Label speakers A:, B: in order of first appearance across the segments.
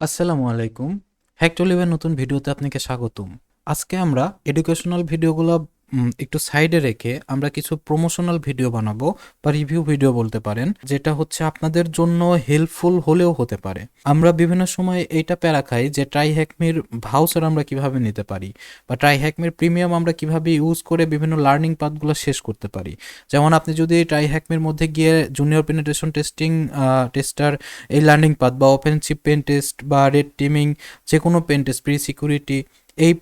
A: আসসালামু আলাইকুম। হ্যাকটলিভের নতুন ভিডিওতে আপনাকে স্বাগতম। আজকে আমরা এডুকেশনাল ভিডিওগুলো একটু সাইডে রেখে আমরা কিছু প্রমোশনাল ভিডিও বানাবো বা রিভিউ ভিডিও বলতে পারেন, যেটা হচ্ছে আপনাদের জন্য হেল্পফুল হলেও হতে পারে। আমরা বিভিন্ন সময় এইটা প্যারা খাই যে ট্রাই হ্যাকমির ভাউচার আমরা কীভাবে নিতে পারি বা ট্রাই হ্যাকমির প্রিমিয়াম আমরা কীভাবে ইউজ করে বিভিন্ন লার্নিং পাথগুলো শেষ করতে পারি। যেমন আপনি যদি ট্রাই হ্যাকমির মধ্যে গিয়ে জুনিয়র পেনিটেশন টেস্টিং টেস্টার এই লার্নিং পাথ বা ওপেন চিপ পেন টেস্ট বা রেড টিমিং যে কোনো পেন টেস্ট প্রি সিকিউরিটি এই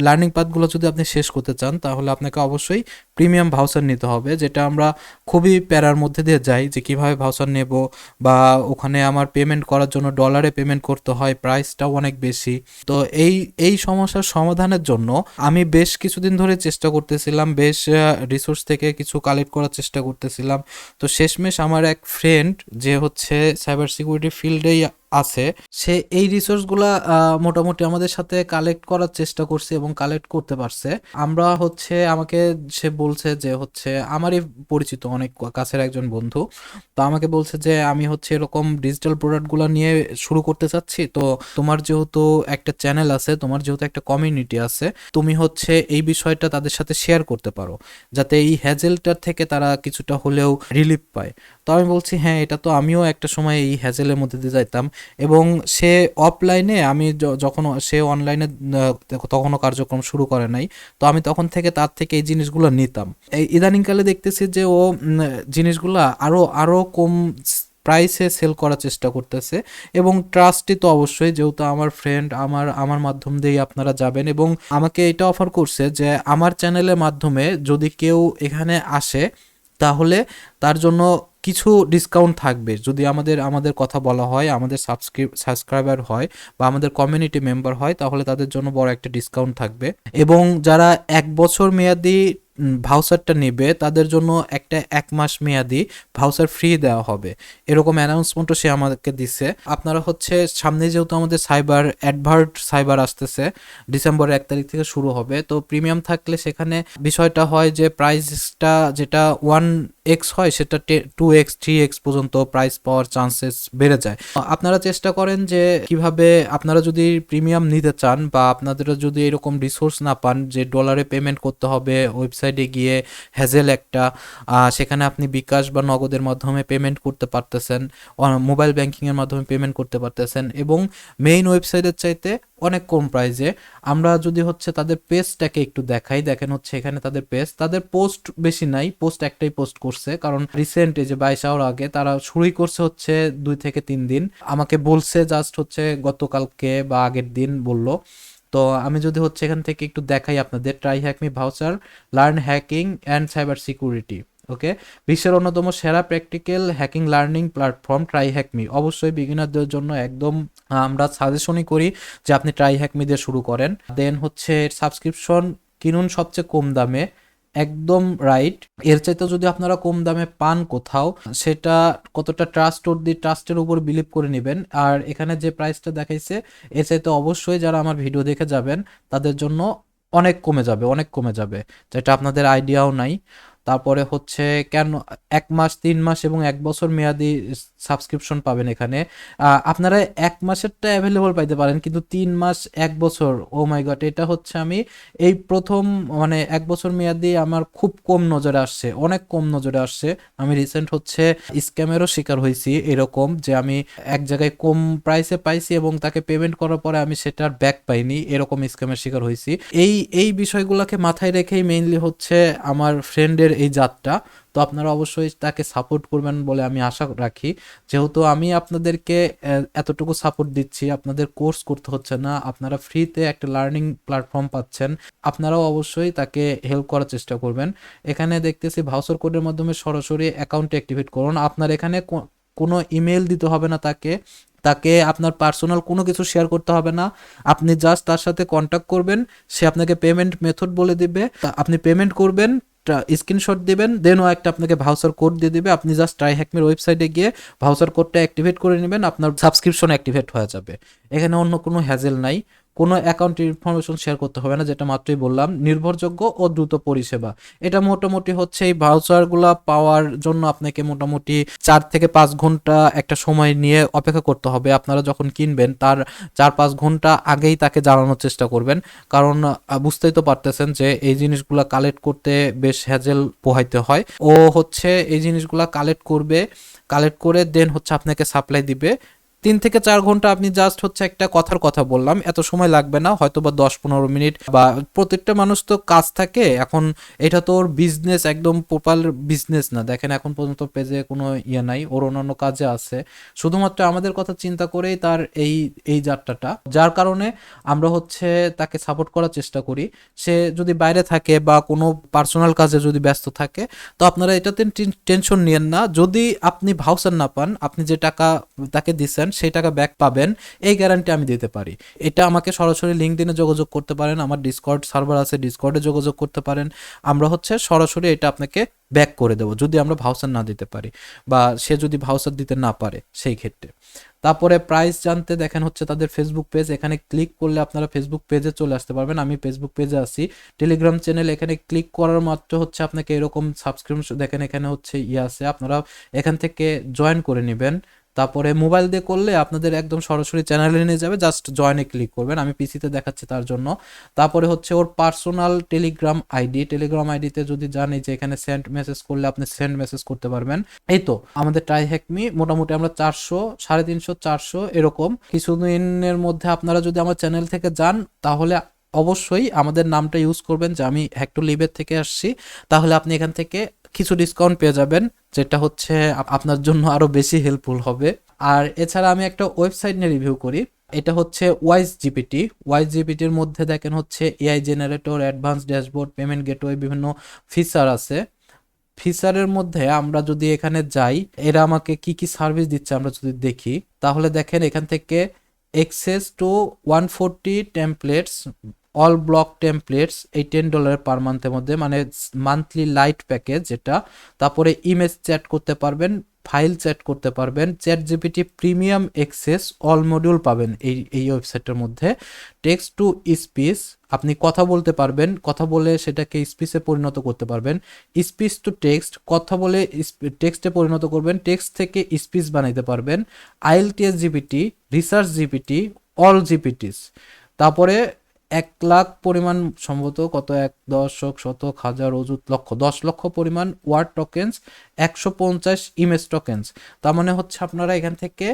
A: লার্নিং পাথগুলো যদি আপনি শেষ করতে চান তাহলে আপনাকে অবশ্যই প্রিমিয়াম ভাউচার নিতে হবে, যেটা আমরা খুবই প্যারার মধ্যে দিয়ে যাই যে কীভাবে ভাউচার নেব বা ওখানে আমার পেমেন্ট করার জন্য ডলারে পেমেন্ট করতে হয় প্রাইসটাও অনেক বেশি। তো এই এই সমস্যার সমাধানের জন্য আমি বেশ কিছুদিন ধরে চেষ্টা করতেছিলাম, বেশ রিসোর্স থেকে কিছু কালেক্ট করার চেষ্টা করতেছিলাম। তো শেষমেশ আমার এক ফ্রেন্ড যে হচ্ছে সাইবার সিকিউরিটি ফিল্ডেই আছে, সে এই রিসোর্সগুলা মোটামুটি আমাদের সাথে কালেক্ট করার চেষ্টা করছে এবং কালেক্ট করতে পারছে। আমরা হচ্ছে, আমাকে সে বলছে যে হচ্ছে, আমারই পরিচিত অনেক কাছের একজন বন্ধু। তো আমাকে বলছে যে, আমি হচ্ছে এরকম ডিজিটাল প্রোডাক্টগুলো নিয়ে শুরু করতে চাচ্ছি। তো তোমার যেহেতু একটা চ্যানেল আছে, তোমার যেহেতু একটা কমিউনিটি আছে, তুমি হচ্ছে এই বিষয়টা তাদের সাথে শেয়ার করতে পারো। যাতে এই হ্যাজেলটার থেকে তারা কিছুটা হলেও রিলিফ পায়। তো আমি বলছি হ্যাঁ এটা তো আমিও একটা সময় এই হ্যাজেলের মধ্যে দিয়ে যাইতাম। এবং সে অফলাইনে আমি যখন সে অনলাইনে তখনও কার্যক্রম শুরু করে নাই। তো আমি তখন থেকে তার থেকে এই জিনিসগুলো নিতাম ইদানিংকালে দেখতেছি যে ও জিনিসগুলো আরও আরও কম প্রাইসে সেল করার চেষ্টা করতেছে এবং ট্রাস্টই তো অবশ্যই, যেহেতু আমার ফ্রেন্ড আমার আমার মাধ্যম দিয়েই আপনারা যাবেন এবং আমাকে এটা অফার করছে যে আমার চ্যানেলের মাধ্যমে যদি কেউ এখানে আসে, তাহলে তার জন্য কিছু ডিসকাউন্ট থাকবে। যদি আমাদের আমাদের কথা বলা হয়, আমাদের সাবস্ক্রিপ সাবস্ক্রাইবার হয় বা আমাদের কমিউনিটি মেম্বার হয়, তাহলে তাদের জন্য বড় একটা ডিসকাউন্ট থাকবে। এবং যারা এক বছর মেয়াদি ভাউচারটা নেবে, তাদের জন্য একটা এক মাস মেয়াদি ভাউচার ফ্রি দেওয়া হবে। এরকম অ্যানাউন্সমেন্টও সে আমাদেরকে দিছে। আপনারা হচ্ছে, সামনে যেহেতু আমাদের সাইবার অ্যাডভার্ট সাইবার আসতেছে, ডিসেম্বরের এক তারিখ থেকে শুরু হবে, তো প্রিমিয়াম থাকলে সেখানে বিষয়টা হয় যে প্রাইসটা যেটা ওয়ান এক্স হয়, সেটা টু এক্স থ্রি এক্স পর্যন্ত প্রাইস পাওয়ার চান্সেস বেড়ে যায়। আপনারা চেষ্টা করেন যে কীভাবে আপনারা যদি প্রিমিয়াম নিতে চান বা আপনাদের যদি এরকম রিসোর্স না পান যে ডলারে পেমেন্ট করতে হবে ওয়েবসাইটে গিয়ে হ্যাজেল একটা সেখানে আপনি বিকাশ বা নগদের মাধ্যমে পেমেন্ট করতে পারতেছেন মোবাইল ব্যাংকিংয়ের মাধ্যমে পেমেন্ট করতে পারতেছেন এবং মেইন ওয়েবসাইটের চাইতে অনেক কম প্রাইসে আমরা যদি হচ্ছে তাদের পেজটাকে একটু দেখাই, দেখেন হচ্ছে এখানে তাদের পেজ তাদের পোস্ট বেশি নাই পোস্ট একটাই পোস্ট করছে, কারণ রিসেন্ট যে বাইশ আওয়ার আগে তারা শুরুই করছে হচ্ছে দুই থেকে তিন দিন। আমাকে বলছে জাস্ট হচ্ছে গতকালকে বা আগের দিন বলল তো আমি যদি হচ্ছে এখান থেকে একটু দেখাই আপনাদের try hack me voucher learn hacking and cyber security okay বিশ্বের অন্যতম সেরা practical hacking learning platform try hack me অবশ্যই বিগিনারদের জন্য একদম আমরা সাজেশনই করি যে আপনি ট্রাই হ্যাকমি দিয়ে শুরু করেন। দেন হচ্ছে সাবস্ক্রিপশন কিনুন সবচেয়ে কম দামে। একদম রাইট এর চাইতে যদি আপনারা কম দামে পান কোথাও, সেটা কতটা ট্রাস্ট অর্দি ট্রাস্টের উপর বিলিভ করে নেবেন। আর এখানে যে প্রাইসটা দেখাইছে, এর চাইতে অবশ্যই যারা আমার ভিডিও দেখে যাবেন, তাদের জন্য অনেক কমে যাবে, অনেক কমে যাবে। যেটা আপনাদের আইডিয়াও নাই। তারপরে হচ্ছে কেন এক মাস, তিন মাস এবং এক বছর মেয়াদি সাবস্ক্রিপশন পাবেন এখানে। আপনারা এক মাসেরটা অ্যাভেলেবল পাইতে পারেন, কিন্তু তিন মাস, এক বছর ও মাই গড এটা হচ্ছে আমি এই প্রথম মানে এক বছর মেয়াদি আমার খুব কম নজরে আসছে, অনেক কম নজরে আসছে। আমি রিসেন্ট হচ্ছে স্ক্যামেরও শিকার হয়েছি এরকম যে আমি এক জায়গায় কম প্রাইসে পাইছি এবং তাকে পেমেন্ট করার পরে আমি সেটার ব্যাক পাইনি, এরকম স্ক্যামের শিকার হয়েছি। এই এই বিষয়গুলোকে মাথায় রেখেই মেইনলি হচ্ছে আমার ফ্রেন্ডের এই যাত্রা তো আপনারা অবশ্যই তাকে সাপোর্ট করবেন বলে আমি আশা রাখি। যেহেতু আমি আপনাদেরকে এতটুকু সাপোর্ট দিচ্ছি, আপনাদের কোর্স করতে হচ্ছে না, আপনারা ফ্রিতে একটা লার্নিং প্ল্যাটফর্ম পাচ্ছেন, আপনারাও অবশ্যই তাকে হেল্প করার চেষ্টা করবেন। এখানে দেখতেছি ভাউচার কোডের মাধ্যমে সরাসরি অ্যাকাউন্ট অ্যাক্টিভেট করুন। আপনার এখানে কোনো ইমেল দিতে হবে না তাকে তাকে আপনার পার্সোনাল কোনো কিছু শেয়ার করতে হবে না। আপনি জাস্ট তার সাথে কন্ট্যাক্ট করবেন, সে আপনাকে পেমেন্ট মেথড বলে দিবে। আপনি পেমেন্ট করবেন স্ক্রিনশট দেবেন দেন ও একটা আপনাকে ভাউচার কোড দিয়ে দেবে। আপনি জাস্ট ট্রাই হ্যাকমের ওয়েবসাইটে গিয়ে ভাউচার কোডটা অ্যাক্টিভেট করে নেবেন, আপনার সাবস্ক্রিপশন অ্যাক্টিভেট হয়ে যাবে। এখানে অন্য কোনো হ্যাজেল নাই। কোনো অ্যাকাউন্ট ইনফরমেশন শেয়ার করতে হবে না, যেটা মাত্রই বললাম, নির্ভরযোগ্য ও দ্রুত পরিষেবা। এটা মোটামুটি হচ্ছে এই ভাউচারগুলো পাওয়ার জন্য আপনাকে মোটামুটি চার থেকে পাঁচ ঘণ্টা একটা সময় নিয়ে অপেক্ষা করতে হবে। আপনারা যখন কিনবেন, তার চার পাঁচ ঘণ্টা আগেই তাকে জানানোর চেষ্টা করবেন। কারণ বুঝতেই তো পারতেছেন যে এই জিনিসগুলো কালেক্ট করতে বেশ হ্যাজেল পোহাইতে হয়। ও হচ্ছে এই জিনিসগুলো কালেক্ট করবে কালেক্ট করে দেন হচ্ছে আপনাকে সাপ্লাই দিবে। তিন থেকে চার ঘণ্টা আপনি জাস্ট হচ্ছে একটা কথার কথা বললাম। এত সময় লাগবে না হয়তো বা দশ পনেরো মিনিট বা প্রত্যেকটা মানুষ তো কাজ থাকে। এখন এটা তো ওর বিজনেস একদম প্রপার বিজনেস না। দেখেন এখন পর্যন্ত পেজে কোনো ইয়ে নাই, ওর অন্যান্য কাজে আছে। শুধুমাত্র আমাদের কথা চিন্তা করেই তার এই এই যাত্রাটা। যার কারণে আমরা হচ্ছে তাকে সাপোর্ট করার চেষ্টা করি। সে যদি বাইরে থাকে বা কোনো পার্সোনাল কাজে যদি ব্যস্ত থাকে, তো আপনারা এটাতে টেনশন নিয়েন না। যদি আপনি ভাউচার না পান, আপনি যে টাকা তাকে দিচ্ছেন সেই টাকা ব্যাক পাবেন, এই গ্যারান্টি আমি দিতে পারি। এটা আমাকে সরাসরি লিঙ্কডিনে যোগাযোগ করতে পারেন, আমার ডিসকর্ড সার্ভার আছে ডিসকর্ডে যোগাযোগ করতে পারেন। আমরা হচ্ছে সরাসরি এটা আপনাকে ব্যাক করে দেবো, যদি আমরা ভাউচার না দিতে পারি বা সে যদি ভাউচার দিতে না পারে সেই ক্ষেত্রে। তারপরে প্রাইস জানতে দেখেন হচ্ছে তাদের ফেসবুক পেজ এখানে ক্লিক করলে আপনারা ফেসবুক পেজে চলে আসতে পারবেন। আমি ফেসবুক পেজে আছি। টেলিগ্রাম চ্যানেল এখানে ক্লিক করার মাত্র হচ্ছে আপনাকে এরকম সাবস্ক্রিপশন দেখেন এখানে হচ্ছে ইয়ে আছে, আপনারা এখান থেকে জয়েন করে নেবেন। তারপরে মোবাইল দিয়ে করলে আপনাদের একদম সরাসরি চ্যানেলে নিয়ে যাবে জাস্ট জয়েনে ক্লিক করবেন। আমি পিসিতে দেখাচ্ছি তার জন্য। তারপরে হচ্ছে ওর পার্সোনাল টেলিগ্রাম আইডি টেলিগ্রাম আইডিতে যদি জানি যে এখানে সেন্ড মেসেজ করলে আপনি সেন্ড মেসেজ করতে পারবেন। এই তো, আমাদের ট্রাই হ্যাকমি মোটামুটি আমরা চারশো, সাড়ে তিনশো, চারশো এরকম। কিছুদিনের মধ্যে আপনারা যদি আমার চ্যানেল থেকে যান, তাহলে অবশ্যই আমাদের নামটা ইউজ করবেন, যে আমি হ্যাকটু লিভের থেকে আসছি। তাহলে আপনি এখান থেকে কিছু ডিসকাউন্ট পেয়ে যাবেন, যেটা হচ্ছে আপনার জন্য আরও বেশি হেল্পফুল হবে। আর এছাড়া আমি একটা ওয়েবসাইট নিয়ে রিভিউ করি, এটা হচ্ছে ওয়াইজ জিপিটি ওয়াইজ জিপিটির মধ্যে দেখেন হচ্ছে AI generator advance dashboard payment gateway বিভিন্ন ফিচার আছে। ফিচারের মধ্যে আমরা যদি এখানে যাই, এরা আমাকে কি কি সার্ভিস দিচ্ছে আমরা যদি দেখি, তাহলে দেখেন এখান থেকে access to one forty templates all block templates এই টেন ডলার পার মান্থের মধ্যে মানে মান্থলি লাইট প্যাকেজ যেটা। তারপরে ইমেজ চ্যাট করতে পারবেন ফাইল চ্যাট করতে পারবেন chat GPT premium access all module পাবেন এই এই ওয়েবসাইটের মধ্যে। টেক্সট টু স্পিচ আপনি কথা বলতে পারবেন, কথা বলে সেটাকে স্পিচে পরিণত করতে পারবেন। স্পিচ টু টেক্সট কথা বলে টেক্সটে পরিণত করবেন টেক্সট থেকে স্পিচ বানাইতে পারবেন। IELTS GPT research GPT all GPTs তারপরে এক লাখ পরিমাণ সম্ভবত কত? এক দশক, শতক, হাজার, অযুত লক্ষ, দশ লক্ষ পরিমাণ ওয়ার্ড টোকেন্স একশো পঞ্চাশ ইমেজ টোকেন্স তার মানে হচ্ছে আপনারা এখান থেকে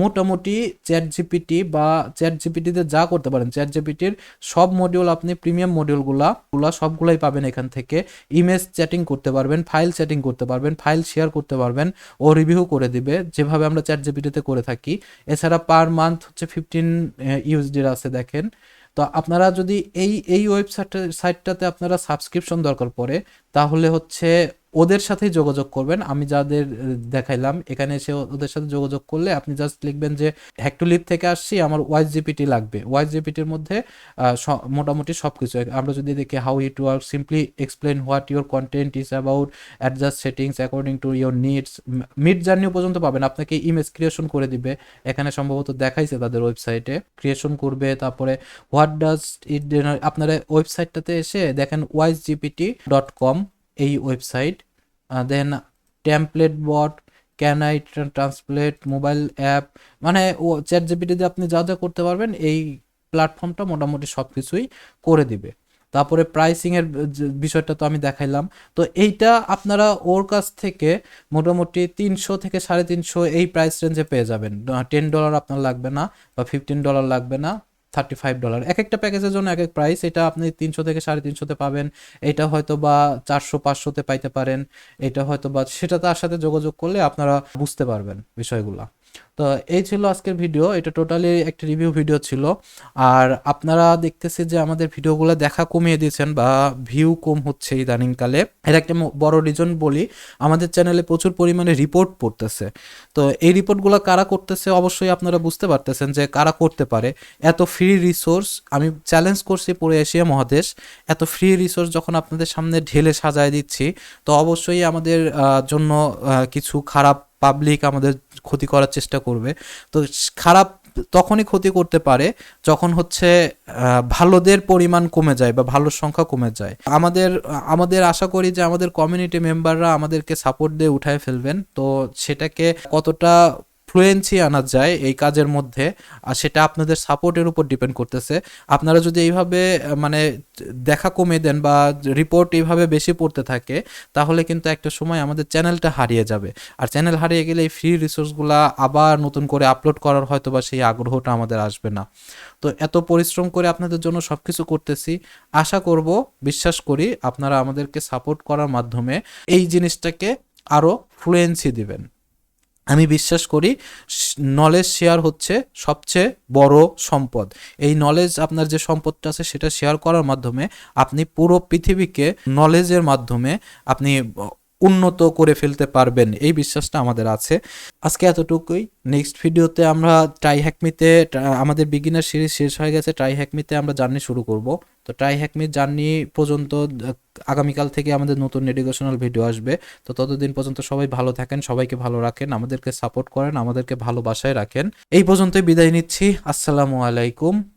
A: মোটামুটি চ্যাট জিপিটি বা চ্যাট জিপিটিতে যা করতে পারেন চ্যাট জিপিটির সব মডিউল আপনি প্রিমিয়াম মডিউলগুলা গুলা সবগুলাই পাবেন এখান থেকে। ইমেজ চ্যাটিং করতে পারবেন ফাইল চ্যাটিং করতে পারবেন ফাইল শেয়ার করতে পারবেন ও রিভিউ করে দিবে, যেভাবে আমরা চ্যাট জিপিটিতে করে থাকি। এছাড়া পার মান্থ হচ্ছে ফিফটিন ইউএসডির আছে দেখেন। তো আপনারা যদি এই এই ওয়েবসাইট সাইটটাতে আপনারা সাবস্ক্রিপশন দরকার পড়ে তাহলে হচ্ছে ওদের সাথেই যোগাযোগ করবেন। আমি যাদের দেখাইলাম, এখানে এসে ওদের সাথে যোগাযোগ করলে আপনি জাস্ট লিখবেন যে হ্যাকটুলিপ থেকে আসছি, আমার ওয়াইস জিপিটি লাগবে। ওয়াইস জিপিটির মধ্যে মোটামুটি সব কিছু আমরা যদি দেখি how it work simply explain what your content is about adjust settings according to your needs mid জার্নিও পর্যন্ত পাবেন। আপনাকে ইমেজ ক্রিয়েশন করে দিবে। এখানে সম্ভবত দেখাইছে তাদের ওয়েবসাইটে ক্রিয়েশন করবে, তারপরে হোয়াট ডাজ ইট আপনারা ওয়েবসাইটটাতে এসে দেখেন ওয়াইস জিপিটি ডট কম এই website then template bot can I translate mobile app মানে ও চ্যাট জিপিটিতে আপনি যা যা করতে পারবেন, এই প্ল্যাটফর্মটা মোটামুটি সব কিছুই করে দিবে। তারপরে প্রাইসিংয়ের বিষয়টা তো আমি দেখাইলাম। তো এইটা আপনারা ওর কাছ থেকে মোটামুটি তিনশো থেকে সাড়ে তিনশো এই প্রাইস রেঞ্জে পেয়ে যাবেন। টেন ডলার আপনার লাগবে না বা ফিফটিন ডলার লাগবে না। থার্টি ফাইভ ডলার এক একটা প্যাকেজের জন্য এক এক প্রাইস এটা আপনি তিনশো থেকে সাড়ে তিনশোতে পাবেন। এটা হয়তো বা চারশো, পাঁচশোতে পাইতে পারেন। এটা হয়তো বা সেটা তার সাথে যোগাযোগ করলে আপনারা বুঝতে পারবেন বিষয়গুলো। তো এই ছিল আজকের ভিডিও এটা টোটালি একটা রিভিউ ভিডিও ছিল। আর আপনারা দেখতেছি যে আমাদের ভিডিওগুলো দেখা কমিয়ে দিয়েছেন বা ভিউ কম হচ্ছে ইদানিংকালে। এর একটা বড় রিজন বলি, আমাদের চ্যানেলে প্রচুর পরিমাণে রিপোর্ট পড়তেছে। তো এই রিপোর্টগুলো কারা করতেছে অবশ্যই আপনারা বুঝতে পারতেছেন যে কারা করতে পারে। এত ফ্রি রিসোর্স আমি চ্যালেঞ্জ করছি পুরো এশিয়া মহাদেশ, এত ফ্রি রিসোর্স যখন আপনাদের সামনে ঢেলে সাজায় দিচ্ছি, তো অবশ্যই আমাদের জন্য কিছু খারাপ পাবলিক আমাদের ক্ষতি করার চেষ্টা করবে। তো খারাপ তখনই ক্ষতি করতে পারে যখন হচ্ছে ভালোদের পরিমাণ কমে যায় বা ভালোর সংখ্যা কমে যায়। আমাদের আমাদের আশা করি যে আমাদের কমিউনিটি মেম্বাররা আমাদেরকে সাপোর্ট দিয়ে উঠায় ফেলবেন। তো সেটাকে কতটা ফ্লুয়েন্সি আনা যায় এই কাজের মধ্যে, আর সেটা আপনাদের সাপোর্টের উপর ডিপেন্ড করতেছে। আপনারা যদি এইভাবে মানে দেখা কমিয়ে দেন বা রিপোর্ট এইভাবে বেশি পড়তে থাকে, তাহলে কিন্তু একটা সময় আমাদের চ্যানেলটা হারিয়ে যাবে। আর চ্যানেল হারিয়ে গেলে এই ফ্রি রিসোর্সগুলা আবার নতুন করে আপলোড করার হয়তো বা সেই আগ্রহটা আমাদের আসবে না। তো এত পরিশ্রম করে আপনাদের জন্য সব কিছু করতেছি। আশা করব, বিশ্বাস করি আপনারা আমাদেরকে সাপোর্ট করার মাধ্যমে এই জিনিসটাকে আরও ফ্লুয়েন্সি দিবেন। আমি বিশ্বাস করি নলেজ শেয়ার হচ্ছে সবচেয়ে বড় সম্পদ। এই নলেজ আপনার যে সম্পদটা আছে সেটা শেয়ার করার মাধ্যমে আপনি পুরো পৃথিবীকে নলেজের মাধ্যমে আপনি উন্নত করে ফেলতে পারবেন। এই বিশ্বাসটা আমাদের আছে। আজকে এতটুকুই। নেক্সট ভিডিওতে আমরা ট্রাই হ্যাকমিতে আমাদের বিগিনার সিরিজ শেষ হয়ে গেছে। ট্রাই হ্যাকমিতে আমরা জার্নি শুরু করব। তো ট্রাই হ্যাকমির জার্নি পর্যন্ত, আগামীকাল থেকে আমাদের নতুন এডুকেশনাল ভিডিও আসবে। তো ততদিন পর্যন্ত সবাই ভালো থাকেন, সবাইকে ভালো রাখেন, আমাদেরকে সাপোর্ট করেন, আমাদেরকে ভালোবাসায় রাখেন। এই পর্যন্তই বিদায় নিচ্ছি। আসসালামু আলাইকুম।